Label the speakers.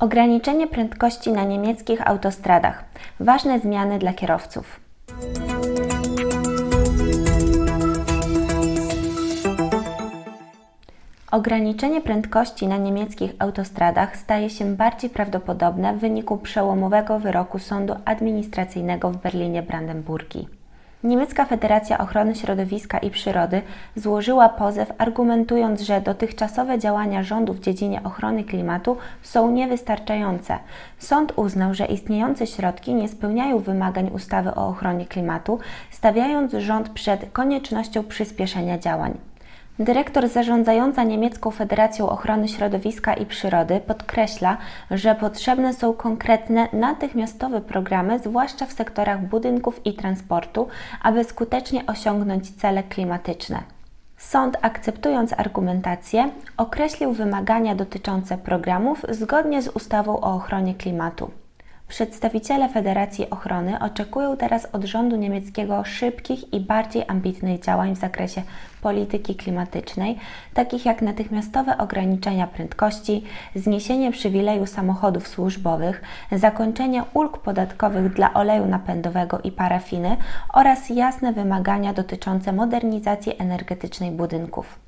Speaker 1: Ograniczenie prędkości na niemieckich autostradach. Ważne zmiany dla kierowców. Ograniczenie prędkości na niemieckich autostradach staje się bardziej prawdopodobne w wyniku przełomowego wyroku Sądu Administracyjnego w Berlinie-Brandenburgii. Niemiecka Federacja Ochrony Środowiska i Przyrody złożyła pozew, argumentując, że dotychczasowe działania rządu w dziedzinie ochrony klimatu są niewystarczające. Sąd uznał, że istniejące środki nie spełniają wymagań ustawy o ochronie klimatu, stawiając rząd przed koniecznością przyspieszenia działań. Dyrektor zarządzająca Niemiecką Federacją Ochrony Środowiska i Przyrody podkreśla, że potrzebne są konkretne, natychmiastowe programy, zwłaszcza w sektorach budynków i transportu, aby skutecznie osiągnąć cele klimatyczne. Sąd, akceptując argumentację, określił wymagania dotyczące programów zgodnie z ustawą o ochronie klimatu. Przedstawiciele Federacji Ochrony oczekują teraz od rządu niemieckiego szybkich i bardziej ambitnych działań w zakresie polityki klimatycznej, takich jak natychmiastowe ograniczenia prędkości, zniesienie przywileju samochodów służbowych, zakończenie ulg podatkowych dla oleju napędowego i parafiny oraz jasne wymagania dotyczące modernizacji energetycznej budynków.